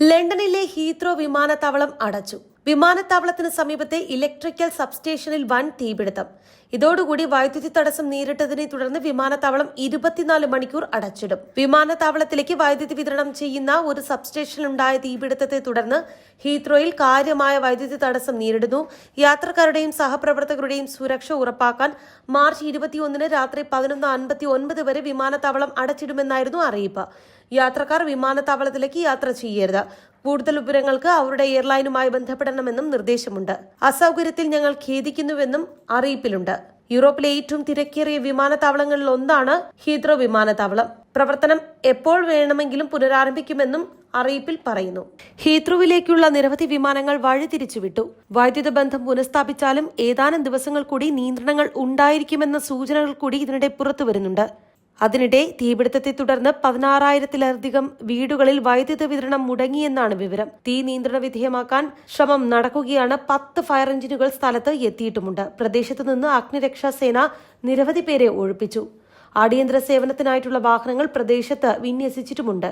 ലണ്ടനിലെ ഹീത്രോ വിമാനത്താവളം അടച്ചു വിമാനത്താവളത്തിന് സമീപത്തെ ഇലക്ട്രിക്കൽ സബ്സ്റ്റേഷനിൽ വൻ തീപിടുത്തം. ഇതോടുകൂടി വൈദ്യുതി തടസ്സം നേരിട്ടതിനെ തുടർന്ന് വിമാനത്താവളം ഇരുപത്തിനാല് മണിക്കൂർ അടച്ചിടും. വിമാനത്താവളത്തിലേക്ക് വൈദ്യുതി വിതരണം ചെയ്യുന്ന ഒരു സബ്സ്റ്റേഷനിലുണ്ടായ തീപിടുത്തത്തെ തുടർന്ന് ഹീത്രോയിൽ കാര്യമായ വൈദ്യുതി തടസ്സം നേരിടുന്നു. യാത്രക്കാരുടെയും സഹപ്രവർത്തകരുടെയും സുരക്ഷ ഉറപ്പാക്കാൻ മാർച്ച് ഇരുപത്തിയൊന്നിന് രാത്രി പതിനൊന്ന് അൻപത്തി ഒൻപത് വരെ വിമാനത്താവളം അടച്ചിടുമെന്നായിരുന്നു അറിയിപ്പ്. യാത്രക്കാർ വിമാനത്താവളത്തിലേക്ക് യാത്ര ചെയ്യരുത്. കൂടുതൽ വിവരങ്ങൾക്ക് അവരുടെ എയർലൈനുമായി ബന്ധപ്പെടണമെന്നും നിർദ്ദേശമുണ്ട്. അസൗകര്യത്തിൽ ഞങ്ങൾ ഖേദിക്കുന്നുവെന്നും അറിയിപ്പിലുണ്ട്. യൂറോപ്പിലെ ഏറ്റവും തിരക്കേറിയ വിമാനത്താവളങ്ങളിൽ ഒന്നാണ് ഹീത്രോ വിമാനത്താവളം. പ്രവർത്തനം എപ്പോൾ വേണമെങ്കിലും പുനരാരംഭിക്കുമെന്നും അറിയിപ്പിൽ പറയുന്നു. ഹീത്രുവിലേക്കുള്ള നിരവധി വിമാനങ്ങൾ വഴിതിരിച്ചുവിട്ടു. വൈദ്യുത ബന്ധം പുനഃസ്ഥാപിച്ചാലും ഏതാനും ദിവസങ്ങൾ കൂടി നിയന്ത്രണങ്ങൾ ഉണ്ടായിരിക്കുമെന്ന സൂചനകൾ കൂടി ഇതിനിടെ പുറത്തു വരുന്നുണ്ട് അതിനിടെ തീപിടുത്തത്തെ തുടർന്ന് പതിനാറായിരത്തിലധികം വീടുകളിൽ വൈദ്യുത വിതരണം മുടങ്ങിയെന്നാണ് വിവരം. തീ നിയന്ത്രണ വിധേയമാക്കാൻ ശ്രമം നടക്കുകയാണ്. പത്ത് ഫയർ എഞ്ചിനുകൾ സ്ഥലത്ത് എത്തിയിട്ടുമുണ്ട്. പ്രദേശത്തു നിന്ന് അഗ്നിരക്ഷാ സേന നിരവധി പേരെ ഒഴിപ്പിച്ചു. അടിയന്തര സേവനത്തിനായിട്ടുള്ള വാഹനങ്ങൾ പ്രദേശത്ത് വിന്യസിച്ചിട്ടുമുണ്ട്.